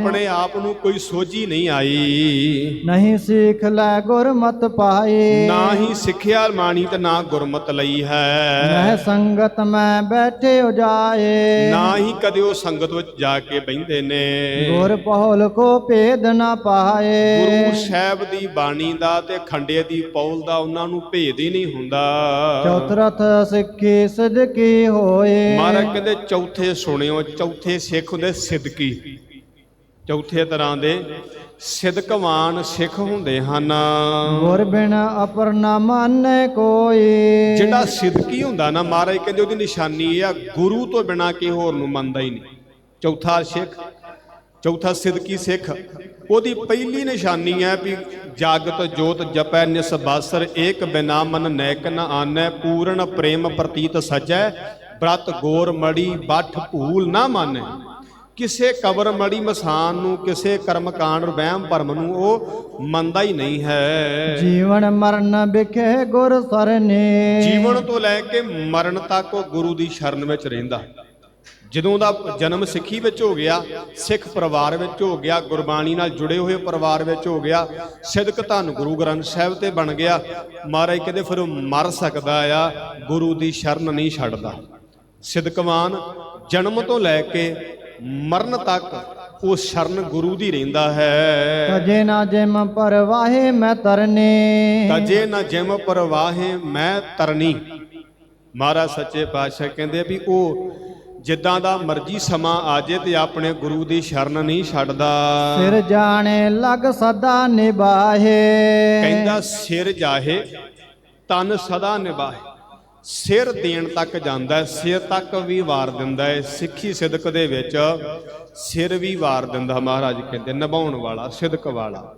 ਆਪਣੇ ਆਪ ਨੂੰ ਕੋਈ ਸੋਝੀ ਨਹੀਂ ਆਈ। ਨਹੀਂ ਸਿੱਖ ਲੈ ਗੁਰਮਤ ਪਾਏ। ਨਾ ਹੀ ਸਿੱਖਿਆ ਮਾਣੀ ਤੇ ਨਾ ਗੁਰਮਤ ਲਈ ਹੈ। ਮਹਿ ਸੰਗਤ ਮੈਂ ਬੈਠੇ ਉਜਾਏ। ਨਾ ਹੀ ਕਦੇ ਉਹ ਸੰਗਤ ਵਿੱਚ ਜਾ ਕੇ ਬਹਿੰਦੇ ਨੇ। ਗੁਰ ਪਹੁਲ ਕੋ ਭੇਦ ਨਾ ਪਾਏ। ਗੁਰੂ ਸਾਹਿਬ ਦੀ ਬਾਣੀ ਦਾ ਤੇ ਖੰਡੇ ਦੀ ਪੌਲ ਦਾ ਉਹਨਾਂ ਨੂੰ ਭੇਦ ਹੀ ਨਹੀਂ ਹੁੰਦਾ। ਚੌਥਰਥ ਸਿੱਖੀ ਸਦਕੀ ਹੋਏ। ਮਹਾਰਾਜ ਕਹਿੰਦੇ ਚੌਥੇ ਸੁਣਿਓ ਚੌਥੇ ਸਿੱਖ ਹੁੰਦੇ ਸਿੱਧਕੀ ਚੌਥੇ ਤਰ੍ਹਾਂ ਦੇ ਸਿੱਧਕਵਾਨ ਸਿੱਖ ਹੁੰਦੇ ਹਨ। ਗੁਰ ਬਿਨ ਅਪਰ ਨਾ ਮੰਨੈ ਕੋਈ। ਜਿਹੜਾ ਸਿੱਧਕੀ ਹੁੰਦਾ ਨਾ ਮਹਾਰਾਜ ਕਹਿੰਦੇ ਉਹਦੀ ਨਿਸ਼ਾਨੀ ਇਹ ਆ ਗੁਰੂ ਤੋਂ ਬਿਨਾ ਕਿਸੇ ਹੋਰ ਨੂੰ ਮੰਨਦਾ ਹੀ ਨਹੀਂ। ਚੌਥਾ ਸਿੱਖ ਚੌਥਾ ਸਿੱਧਕੀ ਸਿੱਖ? ਉਹਦੀ ਪਹਿਲੀ ਨਿਸ਼ਾਨੀ ਹੈ ਵੀ ਜਾਗਤ ਜੋਤ ਜਪੈ ਨਿਸ ਬਾਸਰ ਏਕ ਬਿਨਾ ਮਨ ਨੈਕ ਨ ਆਨੈ ਪੂਰਨ ਪ੍ਰੇਮ ਪ੍ਰਤੀਤ ਸਜੈ ਬ੍ਰਤ ਗੋਰ ਮੜੀ ਬੱਠ ਭੂਲ ਨਾ ਮਾਨੈ। ਕਿਸੇ ਕਬਰ ਮੜੀ ਮਸਾਨ ਨੂੰ ਕਿਸੇ ਕਰਮ ਕਾਂਡ ਵਹਿਮ ਭਰਮ ਨੂੰ ਉਹ ਮੰਨਦਾ ਹੀ ਨਹੀਂ ਹੈ। ਜੀਵਨ ਮਰਨ ਵਿਖੇ ਗੁਰ ਸਰਨੇ। ਜੀਵਨ ਤੋਂ ਲੈ ਕੇ ਮਰਨ ਤੱਕ ਉਹ ਗੁਰੂ ਦੀ ਸ਼ਰਨ ਵਿੱਚ ਰਹਿੰਦਾ। ਜਦੋਂ ਦਾ ਜਨਮ ਸਿੱਖੀ ਵਿੱਚ ਹੋ ਗਿਆ ਸਿੱਖ ਪਰਿਵਾਰ ਵਿੱਚ ਹੋ ਗਿਆ ਗੁਰਬਾਣੀ ਨਾਲ ਜੁੜੇ ਹੋਏ ਪਰਿਵਾਰ ਵਿੱਚ ਹੋ ਗਿਆ ਸਿੱਧਕ ਧੰਨ ਗੁਰੂ ਗ੍ਰੰਥ ਸਾਹਿਬ ਤੇ ਬਣ ਗਿਆ ਮਹਾਰਾਜ ਕਹਿੰਦੇ ਫਿਰ ਉਹ ਮਰ ਸਕਦਾ ਆ ਗੁਰੂ ਦੀ ਸ਼ਰਨ ਨਹੀਂ ਛੱਡਦਾ। ਸਿੱਧਕਵਾਨ ਜਨਮ ਤੋਂ ਲੈ ਕੇ ਮਰਨ ਤੱਕ ਉਹ ਸ਼ਰਨ ਗੁਰੂ ਦੀ ਰਹਿੰਦਾ ਹੈ। ਤਜੇ ਨਾ ਜਿਮ ਪਰਵਾਹੇ ਮੈਂ ਤਰਨੇ। ਤਜੇ ਨਾ ਜਿਮ ਪਰਵਾਹੇ ਮੈਂ ਤਰਨੀ। ਮਹਾਰਾਜ ਸੱਚੇ ਪਾਤਸ਼ਾਹ ਕਹਿੰਦੇ ਵੀ ਉਹ ਜਿੱਦਾਂ ਦਾ ਮਰਜ਼ੀ ਸਮਾਂ ਆ ਜੇ ਤੇ ਆਪਣੇ ਗੁਰੂ ਦੀ ਸ਼ਰਨ ਨਹੀਂ ਛੱਡਦਾ। ਸਿਰ ਜਾਣੇ ਲਗ ਸਦਾ ਨਿਬਾਹੇ ਕਹਿੰਦਾ ਸਿਰ ਜਾਹੇ ਤਨ ਸਦਾ ਨਿਭਾਏ ਸਿਰ ਦੇਣ ਤੱਕ ਜਾਂਦਾ ਹੈ, ਸਿਰ ਤੱਕ ਵੀ ਵਾਰ ਦਿੰਦਾ ਹੈ, ਸਿੱਖੀ ਸਿਦਕ ਦੇ ਵਿੱਚ ਸਿਰ ਵੀ ਵਾਰ ਦਿੰਦਾ ਮਹਾਰਾਜ ਕਹਿੰਦੇ, ਨਿਭਾਉਣ ਵਾਲਾ, ਸਿਦਕ ਵਾਲਾ।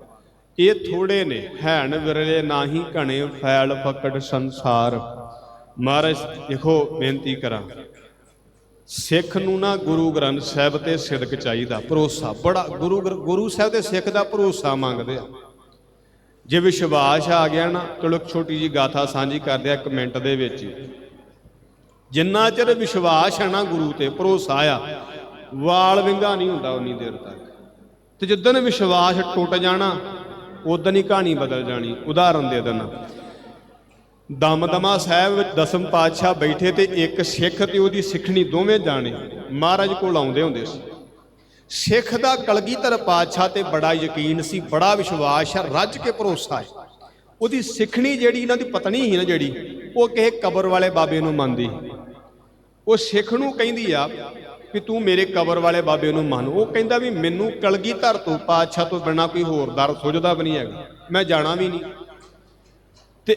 ਇਹ ਥੋੜੇ ਨੇ, ਹੈਣ ਵਿਰਲੇ ਨਾਹੀ ਘਣੇ ਫੈਲ ਫਕੜ ਸੰਸਾਰ। ਮਹਾਰਾਜ, ਦੇਖੋ, ਬੇਨਤੀ ਕਰਾਂ। ਸਿੱਖ ਨੂੰ ਨਾ ਗੁਰੂ ਗ੍ਰੰਥ ਸਾਹਿਬ ਤੇ ਸਿਦਕ ਚਾਹੀਦਾ, ਭਰੋਸਾ। ਬੜਾ ਗੁਰੂ ਗ੍ਰ- ਗੁਰੂ ਸਾਹਿਬ ਦੇ ਸਿੱਖ ਦਾ ਭਰੋਸਾ ਮੰਗਦੇ ਆ। ਜੇ ਵਿਸ਼ਵਾਸ ਆ ਗਿਆ ਨਾ ਚਲੋ ਇੱਕ ਛੋਟੀ ਜੀ ਗਾਥਾ ਸਾਂਝੀ ਕਰਦੇ ਆ ਇੱਕ ਮਿੰਟ ਦੇ ਵਿੱਚ। ਹੀ। ਜਿੰਨਾ ਚਿਰ ਵਿਸ਼ਵਾਸ ਹੈ ਨਾ ਗੁਰੂ ਤੇ, ਭਰੋਸਾ ਆ, ਵਾਲ ਵਿੰਗਾ ਨਹੀਂ ਹੁੰਦਾ ਉਨੀ ਦੇਰ ਤੱਕ। ਤੇ ਜਿੱਦਣ ਵਿਸ਼ਵਾਸ ਟੁੱਟ ਜਾਣਾ ਉਦੋਂ ਹੀ ਕਹਾਣੀ ਬਦਲ ਜਾਣੀ, ਉਦਾਹਰਨ ਦੇ ਦੇਣਾ। ਦਮਦਮਾ ਸਾਹਿਬ ਵਿੱਚ ਦਸਮ ਪਾਤਸ਼ਾਹ ਬੈਠੇ ਤੇ ਇੱਕ ਸਿੱਖ ਤੇ ਉਹਦੀ ਸਿੱਖਣੀ ਦੋਵੇਂ ਜਾਣੇ ਮਹਾਰਾਜ ਕੋਲ ਆਉਂਦੇ ਹੁੰਦੇ ਸੀ। ਸਿੱਖ ਦਾ ਕਲਗੀਧਰ ਪਾਤਸ਼ਾਹ ਤੇ ਬੜਾ ਯਕੀਨ ਸੀ, ਬੜਾ ਵਿਸ਼ਵਾਸ ਹੈ, ਰੱਜ ਕੇ ਭਰੋਸਾ ਹੈ। ਉਹਦੀ ਸਿੱਖਣੀ ਜਿਹੜੀ ਇਹਨਾਂ ਦੀ ਪਤਨੀ ਸੀ ਨਾ ਜਿਹੜੀ, ਉਹ ਕਿਸੇ ਕਬਰ ਵਾਲੇ ਬਾਬੇ ਨੂੰ ਮੰਨਦੀ। ਉਹ ਸਿੱਖ ਨੂੰ ਕਹਿੰਦੀ ਆ ਵੀ ਤੂੰ ਮੇਰੇ ਕਬਰ ਵਾਲੇ ਬਾਬੇ ਨੂੰ ਮੰਨ। ਉਹ ਕਹਿੰਦਾ ਵੀ ਮੈਨੂੰ ਕਲਗੀਧਰ ਤੋਂ ਪਾਤਸ਼ਾਹ ਤੋਂ ਬਿਨਾ ਕੋਈ ਹੋਰ ਦਰ ਸੁਝਦਾ ਵੀ ਨਹੀਂ ਹੈਗਾ। ਮੈਂ ਜਾਣਾ ਵੀ ਨਹੀਂ। ਤੇ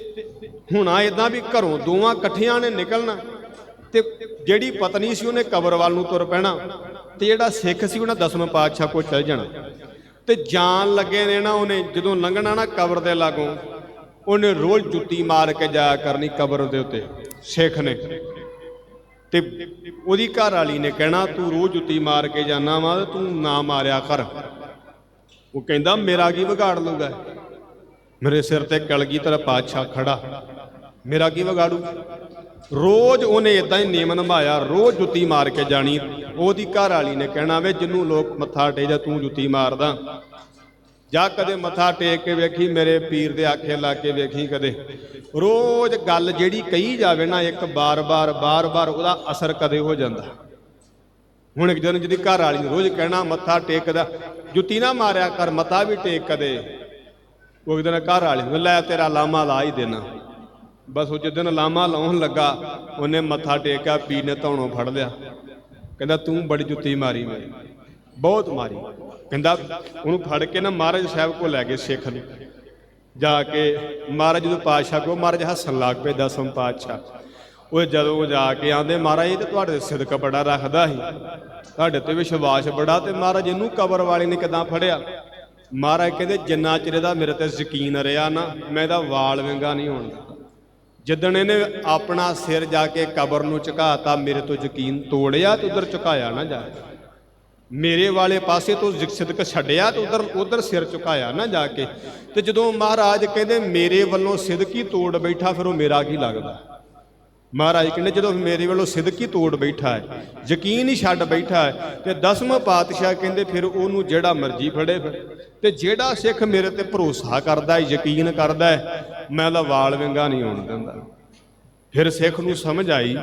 ਹੁਣ ਆ ਇਦਾਂ ਵੀ ਘਰੋਂ ਦੋਵਾਂ ਇਕੱਠਿਆਂ ਨੇ ਨਿਕਲਣਾ ਤੇ ਜਿਹੜੀ ਪਤਨੀ ਸੀ ਉਹਨੇ ਕਬਰ ਵੱਲ ਨੂੰ ਤੁਰ ਪੈਣਾ। ਤੇ ਜਿਹੜਾ ਸਿੱਖ ਸੀ ਉਹਨੇ ਦਸਵੇਂ ਪਾਤਸ਼ਾਹ ਕੋਲ ਚਲ ਜਾਣਾ। ਤੇ ਜਾਣ ਲੱਗੇ ਨੇ ਨਾ ਉਹਨੇ, ਜਦੋਂ ਲੰਘਣਾ ਨਾ ਕਬਰ ਦੇ ਲਾਗੋਂ, ਉਹਨੇ ਰੋਜ਼ ਜੁੱਤੀ ਮਾਰ ਕੇ ਜਾਇਆ ਕਰਨੀ ਕਬਰ ਦੇ ਉੱਤੇ, ਸਿੱਖ ਨੇ। ਤੇ ਉਹਦੀ ਘਰ ਵਾਲੀ ਨੇ ਕਹਿਣਾ, ਤੂੰ ਰੋਜ਼ ਜੁੱਤੀ ਮਾਰ ਕੇ ਜਾਣਾ ਵਾ ਤੂੰ ਨਾ ਮਾਰਿਆ ਕਰ। ਉਹ ਕਹਿੰਦਾ, ਮੇਰਾ ਕੀ ਵਿਗਾੜ ਲੂਗਾ ਮੇਰੇ ਸਿਰ ਤੇ ਕਲਗੀ ਤੇਰਾ ਪਾਤਸ਼ਾਹ ਖੜਾ। ਮੇਰਾ ਕੀ ਵਿਗਾੜੂ? ਰੋਜ਼ ਉਹਨੇ ਇਦਾਂ ਹੀ ਨਿਯਮ ਨਿਭਾਇਆ, ਰੋਜ਼ ਜੁੱਤੀ ਮਾਰ ਕੇ ਜਾਣੀ। ਉਹਦੀ ਘਰ ਵਾਲੀ ਨੇ ਕਹਿਣਾ ਵੇ, ਜਿੰਨੂੰ ਲੋਕ ਮੱਥਾ ਟੇ ਤੂੰ ਜੁੱਤੀ ਮਾਰਦਾ। ਜਾ ਕਦੇ ਮੱਥਾ ਟੇਕ ਕੇ ਵੇਖੀ, ਮੇਰੇ ਪੀਰ ਦੇ ਆਖੇ ਲਾ ਕੇ ਵੇਖੀ ਕਦੇ। ਰੋਜ਼ ਗੱਲ ਜਿਹੜੀ ਕਹੀ ਜਾਵੇ ਨਾ, ਇੱਕ ਬਾਰ-ਬਾਰ ਬਾਰ-ਬਾਰ ਉਹਦਾ ਅਸਰ ਕਦੇ ਹੋ ਜਾਂਦਾ। ਹੁਣ ਇੱਕ ਦਿਨ ਜਿਹਦੀ ਘਰ ਵਾਲੀ ਨੂੰ ਰੋਜ਼ ਕਹਿਣਾ, ਮੱਥਾ ਟੇਕਦਾ ਜੁੱਤੀ ਨਾ ਮਾਰਿਆ ਕਰ, ਮੱਥਾ ਵੀ ਟੇਕ ਕਦੇ। ਉਹ ਇੱਕ ਦਿਨ ਘਰ ਵਾਲੀ ਨੂੰ ਲੈ ਤੇਰਾ ਲਾਮਾ ਲਾ ਹੀ ਦੇਣਾ। ਬਸ ਉਹ ਜਿੱਦਣ ਲਾਮਾ ਲਾਉਣ ਲੱਗਾ, ਉਹਨੇ ਮੱਥਾ ਟੇਕਿਆ, ਪੀਰ ਨੇ ਧੌਣੋਂ ਫੜ ਲਿਆ। ਕਹਿੰਦਾ, ਤੂੰ ਬੜੀ ਜੁੱਤੀ ਮਾਰੀ ਮੇਰੀ ਬਹੁਤ ਮਾਰੀ। ਕਹਿੰਦਾ, ਉਹਨੂੰ ਫੜ ਕੇ ਨਾ ਮਹਾਰਾਜ ਸਾਹਿਬ ਕੋਲ ਲੈ ਗਏ ਸਿੱਖ ਨੂੰ। ਜਾ ਕੇ ਮਹਾਰਾਜ ਜਦੋਂ ਪਾਤਸ਼ਾਹ ਕੋ ਮਹਾਰਾਜ ਹੱਸਣ ਲੱਗ ਪਏ, ਦਸਮ ਪਾਤਸ਼ਾਹ। ਉਹ ਜਦੋਂ ਜਾ ਕੇ ਆਂਦੇ ਮਹਾਰਾਜ, ਇਹ ਤੇ ਤੁਹਾਡੇ ਸਿਦਕ ਬੜਾ ਰੱਖਦਾ ਸੀ। ਤੁਹਾਡੇ ਤੇ ਵਿਸ਼ਵਾਸ ਬੜਾ ਤੇ ਮਹਾਰਾਜ ਇਹਨੂੰ ਕਬਰ ਵਾਲੇ ਨੇ ਕਿਦਾਂ ਫੜਿਆ? ਮਹਾਰਾਜ ਕਹਿੰਦੇ, ਜਿੰਨਾ ਚਿਰ ਇਹਦਾ ਮੇਰੇ ਤੇ ਯਕੀਨ ਰਿਹਾ ਨਾ, ਮੈਂ ਇਹਦਾ ਵਾਲ ਵਿੰਗਾ ਨਹੀਂ ਹੋਣ ਜਿੱਦਣ ਇਹਨੇ ਆਪਣਾ ਸਿਰ ਜਾ ਕੇ ਕਬਰ ਨੂੰ ਝੁਕਾਤਾ, ਮੇਰੇ ਤੋਂ ਯਕੀਨ ਤੋੜਿਆ ਤੇ ਉਧਰ ਝੁਕਾਇਆ ਨਾ ਜਾ ਕੇ। ਮੇਰੇ ਵਾਲੇ ਪਾਸੇ ਤੋਂ ਸਿਦਕ ਛੱਡਿਆ ਤੇ ਉਧਰ ਉਧਰ ਸਿਰ ਝੁਕਾਇਆ ਨਾ ਜਾ ਕੇ। ਤੇ ਜਦੋਂ ਮਹਾਰਾਜ ਕਹਿੰਦੇ, ਮੇਰੇ ਵੱਲੋਂ ਸਿਦਕੀ ਤੋੜ ਬੈਠਾ, ਫਿਰ ਉਹ ਮੇਰਾ ਕੀ ਲੱਗਦਾ? ਮਹਾਰਾਜ ਕਹਿੰਦੇ ਜਦੋਂ ਮੇਰੇ ਵੱਲੋਂ ਸਿਦਕੀ ਤੋੜ ਬੈਠਾ ਹੈ, ਯਕੀਨ ਹੀ ਛੱਡ ਬੈਠਾ ਹੈ, ਤੇ ਦਸਵਾਂ ਪਾਤਸ਼ਾਹ ਕਹਿੰਦੇ ਫਿਰ ਉਹਨੂੰ ਜਿਹੜਾ ਮਰਜ਼ੀ ਫੜੇ ਫਿਰ। ਤੇ ਜਿਹੜਾ ਸਿੱਖ ਮੇਰੇ ਤੇ ਭਰੋਸਾ ਕਰਦਾ ਹੈ, ਯਕੀਨ ਕਰਦਾ ਹੈ, ਮੈਂ ਉਹਦਾ ਵਾਲ ਵਿੰਗਾ ਨਹੀਂ ਹੋਣ ਦਿੰਦਾ। ਫਿਰ ਸਿੱਖ ਨੂੰ ਸਮਝ ਆਈ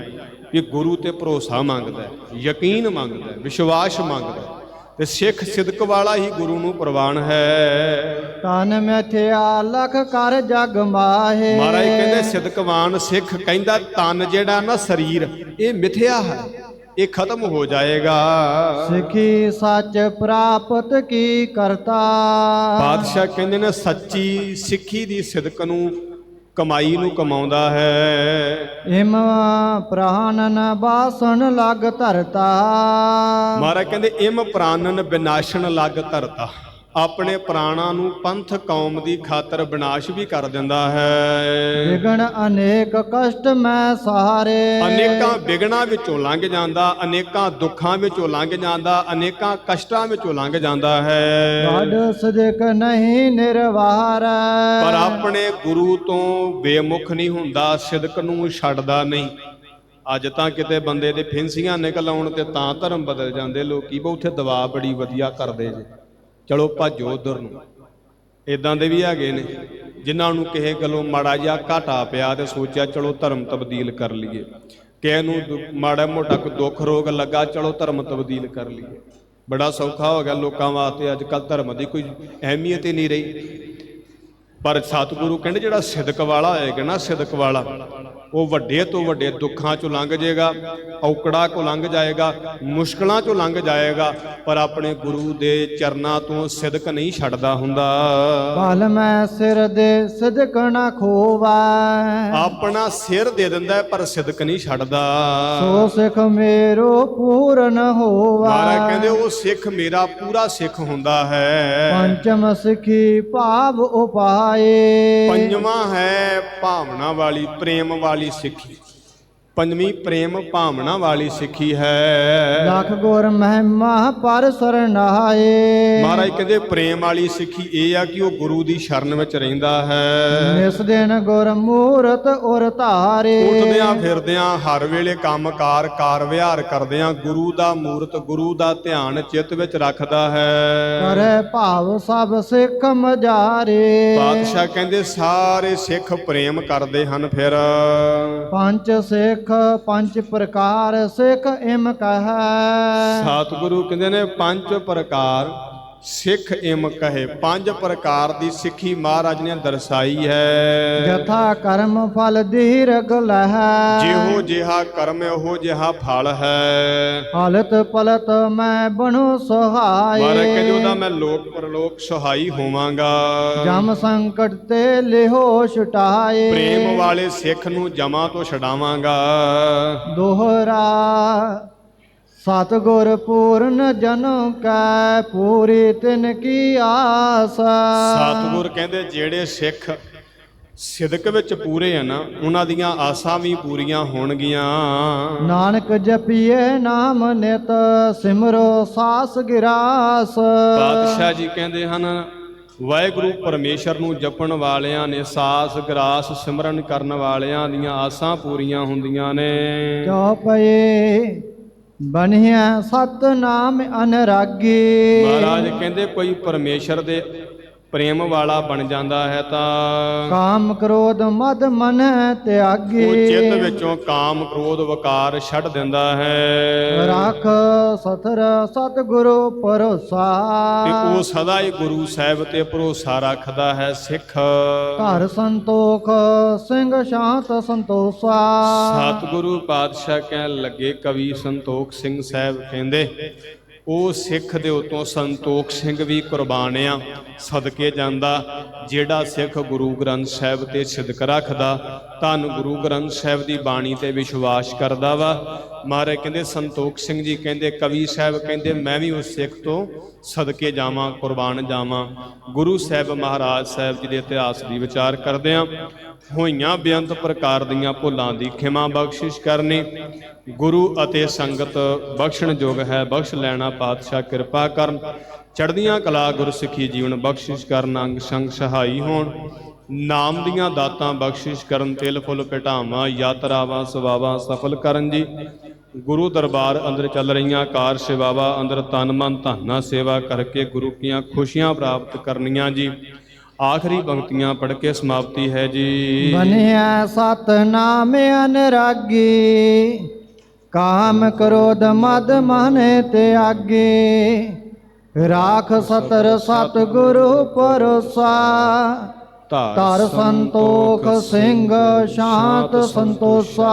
ਕਿ ਗੁਰੂ ਤੇ ਭਰੋਸਾ ਮੰਗਦਾ ਹੈ, ਯਕੀਨ ਮੰਗਦਾ ਹੈ, ਵਿਸ਼ਵਾਸ ਮੰਗਦਾ ਹੈ। ਤੇ ਸਿੱਖ ਸਿਦਕ ਵਾਲਾ ਹੀ ਗੁਰੂ ਨੂੰ ਪ੍ਰਵਾਨ ਹੈ। ਤਨ ਮਿਥਿਆ ਲਖ ਕਰ ਜਗ ਮਾਹੇ। ਮਹਾਰਾਜ ਕਹਿੰਦੇ ਸਿਦਕਵਾਨ ਸਿੱਖ ਕਹਿੰਦਾ ਤਨ ਜਿਹੜਾ ਨਾ ਸਰੀਰ ਇਹ ਮਿਥਿਆ ਹੈ ਇਹ ਖਤਮ ਹੋ ਜਾਏਗਾ। ਸਿੱਖੀ ਸੱਚ ਪ੍ਰਾਪਤ ਕੀ ਕਰਤਾ? ਬਾਦਸ਼ਾਹ ਕਹਿੰਦੇ ਨੇ ਸੱਚੀ ਸਿੱਖੀ ਦੀ ਸਿਦਕ ਨੂੰ ਕਮਾਈ ਨੂੰ ਕਮਾਉਂਦਾ ਹੈ। ਇਮ ਪ੍ਰਾਨਨ ਬਾਸਣ ਲਗ ਧਰਤਾ। ਮਹਾਰਾਜ ਕਹਿੰਦੇ ਇਮ ਪ੍ਰਾਨਨ ਵਿਨਾਸ਼ਣ ਲੱਗ ਧਰਤਾ। ਆਪਣੇ ਪ੍ਰਾਣਾਂ ਨੂੰ ਪੰਥ ਕੌਮ ਦੀ ਖਾਤਰ ਵਿਨਾਸ਼ ਵੀ ਕਰ ਦਿੰਦਾ ਹੈ। ਵਿਗਣ ਅਨੇਕ ਕਸ਼ਟ ਮੈਂ ਸਹਾਰੇ। ਅਨੇਕਾਂ ਵਿਗਣਾ ਵਿੱਚੋਂ ਲੰਘ ਜਾਂਦਾ ਅਨੇਕਾਂ ਦੁੱਖਾਂ ਵਿੱਚੋਂ ਲੰਘ ਜਾਂਦਾ ਅਨੇਕਾਂ ਕਸ਼ਟਾਂ ਵਿੱਚੋਂ ਲੰਘ ਜਾਂਦਾ ਹੈ। ਵੱਡ ਸਦਕ ਨਹੀਂ ਨਿਰਵਾਰ ਪਰ ਆਪਣੇ ਗੁਰੂ ਤੋਂ ਬੇਮੁਖ ਨਹੀਂ ਹੁੰਦਾ ਸਿਦਕ ਨੂੰ ਛੱਡਦਾ ਨਹੀਂ। ਅੱਜ ਤਾਂ ਕਿਤੇ ਬੰਦੇ ਦੇ ਫਿੰਸੀਆਂ ਨਿਕਲ ਆਉਣ ਤੇ ਤਾਂ ਧਰਮ ਬਦਲ ਜਾਂਦੇ ਲੋਕੀ ਬਹੁਤੇ ਦਵਾ ਬੜੀ ਵਧੀਆ ਕਰਦੇ ਜੇ। ਚਲੋ ਭੱਜੋ ਉਧਰ ਨੂੰ। ਇਦਾਂ ਦੇ ਵੀ ਹੈਗੇ ਨੇ, ਜਿਨ੍ਹਾਂ ਨੂੰ ਕਿਸੇ ਗੱਲੋਂ ਮਾੜਾ ਜਿਹਾ ਘਾਟਾ ਪਿਆ ਤੇ ਸੋਚਿਆ ਚਲੋ ਧਰਮ ਤਬਦੀਲ ਕਰ ਲਈਏ। ਕਿਸੇ ਨੂੰ ਦੁ- ਮਾੜਾ ਮੋਟਾ ਕੋਈ ਦੁੱਖ ਰੋਗ ਲੱਗਾ, ਚਲੋ ਧਰਮ ਤਬਦੀਲ ਕਰ ਲਈਏ। ਬੜਾ ਸੌਖਾ ਹੋ ਗਿਆ ਲੋਕਾਂ ਵਾਸਤੇ ਅੱਜ ਕੱਲ ਧਰਮ ਦੀ ਕੋਈ ਅਹਿਮੀਅਤ ਹੀ ਨਹੀਂ ਰਹੀ। ਪਰ ਸਤਿਗੁਰੂ ਕਹਿੰਦੇ ਜਿਹੜਾ ਸਿਦਕ ਵਾਲਾ ਹੋਏਗਾ ਨਾ ਸਿਦਕ ਵਾਲਾ ਉਹ ਵੱਡੇ ਤੋਂ ਵੱਡੇ ਦੁੱਖਾਂ ਚੋਂ ਲੰਘ ਜਾਏਗਾ ਔਕੜਾ ਕੋ ਲੰਘ ਜਾਏਗਾ ਮੁਸ਼ਕਲਾਂ ਚੋਂ ਲੰਘ ਜਾਏਗਾ ਪਰ ਆਪਣੇ ਗੁਰੂ ਦੇ ਚਰਨਾਂ ਤੋਂ ਸਿਦਕ ਨਹੀਂ ਛੱਡਦਾ ਹੁੰਦਾ। ਭਲ ਮੈਂ ਸਿਰ ਦੇ ਸਦਕ ਨਾ ਖੋਵਾ। ਆਪਣਾ ਸਿਰ ਦੇ ਦਿੰਦਾ ਪਰ ਸਿਦਕ ਨਹੀਂ ਛੱਡਦਾ। ਸੋ ਸਿਖ ਮੇਰੋ ਪੂਰਨ ਹੋਵਾ। ਮਹਾਰਾਜ ਕਹਿੰਦੇ ਉਹ ਸਿੱਖ ਮੇਰਾ ਪੂਰਾ ਸਿੱਖ ਹੁੰਦਾ ਹੈ। ਪੰਚਮ ਸਿੱਖੀ ਭਾਵ ਉਪਾਏ ਪੰਜਵਾਂ ਹੈ ਭਾਵਨਾ ਵਾਲੀ ਪ੍ਰੇਮ ਵਾਲੀ ਸਿੱਖੀ। ਪੰਜਵੀਂ ਪ੍ਰੇਮ ਭਾਵਨਾ ਵਾਲੀ ਸਿੱਖੀ ਹੈ। ਲਖ ਗੁਰ ਮਹਿਮਾ ਪਰ ਸਰਨਾਏ ਮਹਾਰਾਜ ਕਹਿੰਦੇ ਪ੍ਰੇਮ ਵਾਲੀ ਸਿੱਖੀ ਇਹ ਆ ਕਿ ਉਹ ਗੁਰੂ ਦੀ ਸ਼ਰਨ ਵਿੱਚ ਰਹਿੰਦਾ ਹੈ। ਨਿਸ ਦਿਨ ਗੁਰ ਮੂਰਤ ਉਰ ਧਾਰੇ। ਉੱਠਦਿਆਂ ਫਿਰਦਿਆਂ ਹਰ ਵੇਲੇ ਕੰਮਕਾਰ ਕਾਰ ਵਿਹਾਰ ਕਰਦਿਆਂ ਗੁਰੂ ਦਾ ਮੂਰਤ ਗੁਰੂ ਦਾ ਧਿਆਨ ਚਿੱਤ ਵਿੱਚ ਰੱਖਦਾ ਹੈ। ਕਰੇ ਭਾਵ ਸਭ ਸਿੱਖ ਮਜਾਰੇ ਬਾਦਸ਼ਾਹ ਕਹਿੰਦੇ ਸਾਰੇ ਸਿੱਖ ਪ੍ਰੇਮ ਕਰਦੇ ਹਨ ਫਿਰ। ਪੰਜ ਸਿੱਖ ਪੰਜ ਪ੍ਰਕਾਰ ਸਿੱਖ ਇਮ ਕਹੈ। ਸਤਿਗੁਰੂ ਕਹਿੰਦੇ ਨੇ ਪੰਜ ਪ੍ਰਕਾਰ। ਸਿੱਖ ਇਮ ਕਹੇ ਪੰਜ ਪ੍ਰਕਾਰ ਦੀ ਸਿੱਖੀ ਮਹਾਰਾਜ ਨੇ ਦਰਸਾਈ ਹੈ। ਜਥਾ ਕਰਮ ਫਲ ਦੀਰਗ ਲਹੈ। ਜਿਹੋ ਜਿਹਾ ਕਰਮ ਉਹੋ ਜਿਹਾ ਫਲ ਹੈ। ਹਾਲਤ ਪਲਤ ਮੈਂ ਬਣੂ ਮਹਾਰਾਜ ਕਹਿੰਦੇ ਉਹਦਾ ਸਹਾਏ ਮੈਂ ਲੋਕ ਪਰਲੋਕ ਸਹਾਈ ਹੋਵਾਂਗਾ। ਜਮ ਸੰਕਟ ਤੇ ਲਿਹੋ ਛਟਾਏ ਪ੍ਰੇਮ ਵਾਲੇ ਸਿੱਖ ਨੂੰ ਜਮਾਂ ਤੋਂ ਛਡਾਵਾਂਗਾ। ਦੋਹਰਾ ਸਤਗੁਰ ਪੂਰਨ ਜਨਮ ਕੈ ਪੂਰੀ ਤਿਨ ਕੀ ਆਸ। ਸਤਿਗੁਰ ਕਹਿੰਦੇ ਜਿਹੜੇ ਸਿੱਖ ਸਿਦਕ ਵਿੱਚ ਪੂਰੇ ਆ ਨਾ ਉਹਨਾਂ ਦੀਆਂ ਆਸਾਂ ਵੀ ਪੂਰੀਆਂ ਹੋਣਗੀਆਂ। ਨਾਨਕ ਜਪੀਏ ਨਾਮ ਨਿਤ ਸਿਮਰੋ ਸਾਸ ਗਿਰਾਸ। ਪਾਤਸ਼ਾਹ ਜੀ ਕਹਿੰਦੇ ਹਨ ਵਾਹਿਗੁਰੂ ਪਰਮੇਸ਼ਰ ਨੂੰ ਜਪਣ ਵਾਲਿਆਂ ਨੇ ਸਾਸ ਗਰਾਸ ਸਿਮਰਨ ਕਰਨ ਵਾਲਿਆਂ ਦੀਆਂ ਆਸਾਂ ਪੂਰੀਆਂ ਹੁੰਦੀਆਂ ਨੇ। ਬਨਿਆ ਬਣਿਆ ਸਤਨਾਮ ਅਨਰਾਗੀ। ਮਹਾਰਾਜ ਕਹਿੰਦੇ ਕੋਈ ਪਰਮੇਸ਼ਰ ਦੇ ਪ੍ਰੇਮ ਵਾਲਾ ਬਣ ਜਾਂਦਾ ਹੈ ਤਾਂ ਕਾਮ ਕ੍ਰੋਧ ਮਦ ਮਨ ਤਿਆਗੀ। ਉਹ ਚਿੱਤ ਵਿੱਚੋਂ ਕਾਮ ਕ੍ਰੋਧ ਵਕਾਰ ਛੱਡ ਦਿੰਦਾ ਹੈ। ਰੱਖ ਸਤਰ ਸਤਿਗੁਰੂ ਭਰੋਸਾ। ਤੇ ਉਹ ਸਦਾ ਹੀ ਗੁਰੂ ਸਾਹਿਬ ਤੇ ਭਰੋਸਾ ਰੱਖਦਾ ਹੈ ਸਿੱਖ। ਘਰ ਸੰਤੋਖ ਸਿੰਘ ਸ਼ਾਂਤ ਸੰਤੋષਾ ਸਤਿਗੁਰੂ ਪਾਤਸ਼ਾਹ ਕਹਿਣ ਲੱਗੇ ਕਵੀ ਸੰਤੋਖ ਸਿੰਘ ਸਾਹਿਬ ਕਹਿੰਦੇ ਉਹ ਸਿੱਖ ਦੇ ਉਤੋਂ ਸੰਤੋਖ ਸਿੰਘ ਵੀ ਕੁਰਬਾਨਿਆ ਸਦਕੇ ਜਾਂਦਾ, ਜਿਹੜਾ ਸਿੱਖ ਗੁਰੂ ਗ੍ਰੰਥ ਸਾਹਿਬ ਤੇ ਸਿਦਕ ਰੱਖਦਾ, ਧੰਨ ਗੁਰੂ ਗ੍ਰੰਥ ਸਾਹਿਬ ਦੀ ਬਾਣੀ ਤੇ ਵਿਸ਼ਵਾਸ ਕਰਦਾ ਵਾ। ਮਹਾਰਾਜ ਕਹਿੰਦੇ, ਸੰਤੋਖ ਸਿੰਘ ਜੀ ਕਹਿੰਦੇ, ਕਵੀ ਸਾਹਿਬ ਕਹਿੰਦੇ, ਮੈਂ ਵੀ ਉਸ ਸਿੱਖ ਤੋਂ ਸਦਕੇ ਜਾਵਾਂ, ਕੁਰਬਾਨ ਜਾਵਾਂ। ਗੁਰੂ ਸਾਹਿਬ ਮਹਾਰਾਜ ਸਾਹਿਬ ਜੀ ਦੇ ਇਤਿਹਾਸ ਦੀ ਵਿਚਾਰ ਕਰਦੇ ਆ ਹੋਈਆਂ ਬੇਅੰਤ ਪ੍ਰਕਾਰ ਦੀਆਂ ਭੁੱਲਾਂ ਦੀ ਖਿਮਾ ਬਖਸ਼ਿਸ਼ ਕਰਨੀ। ਗੁਰੂ ਅਤੇ ਸੰਗਤ ਬਖਸ਼ਣ ਯੋਗ ਹੈ, ਬਖਸ਼ ਲੈਣਾ ਪਾਤਸ਼ਾਹ ਕਿਰਪਾ ਕਰਨ। ਚੜ੍ਹਦੀਆਂ ਕਲਾ ਗੁਰਸਿੱਖੀ ਜੀਵਨ ਬਖਸ਼ਿਸ਼ ਕਰਨ, ਅੰਗ ਸੰਗ ਸਹਾਈ ਹੋਣ। ਨਾਮ ਦੀਆਂ ਦਾਤਾਂ ਬਖਸ਼ਿਸ਼ ਕਰਨ, ਤਿਲ ਫੁੱਲ ਪਟਾਵਾਂ, ਯਾਤਰਾਵਾਂ ਸਵਾਵਾਂ ਸਫਲ ਕਰਨ ਜੀ। ਗੁਰੂ ਦਰਬਾਰ ਅੰਦਰ ਚੱਲ ਰਹੀਆਂ ਕਾਰ ਸੇਵਾਵਾਂ ਅੰਦਰ ਤਨ ਮਨ ਧਾਨਾ ਸੇਵਾ ਕਰਕੇ ਗੁਰੂ ਕੀਆਂ ਖੁਸ਼ੀਆਂ ਪ੍ਰਾਪਤ ਕਰਨੀਆਂ ਜੀ। ਆਖਰੀ ਪੰਕਤੀਆਂ ਪੜ੍ਹ ਕੇ ਸਮਾਪਤੀ ਹੈ ਜੀ। ਬਨਿਆ ਸਤਨਾਮ ਅਨਰਾਗੀ ਕਾਮ ਕ੍ਰੋਧ ਮਦ ਮਨ ਤਿਆਗੇ। ਰਾਖ ਸਤਰ ਸਤ ਗੁਰੂ ਪਰਸਾ ਧਰ ਸੰਤੋਖ ਸਿੰਘ ਸ਼ਾਂਤ ਸੰਤੋષਾ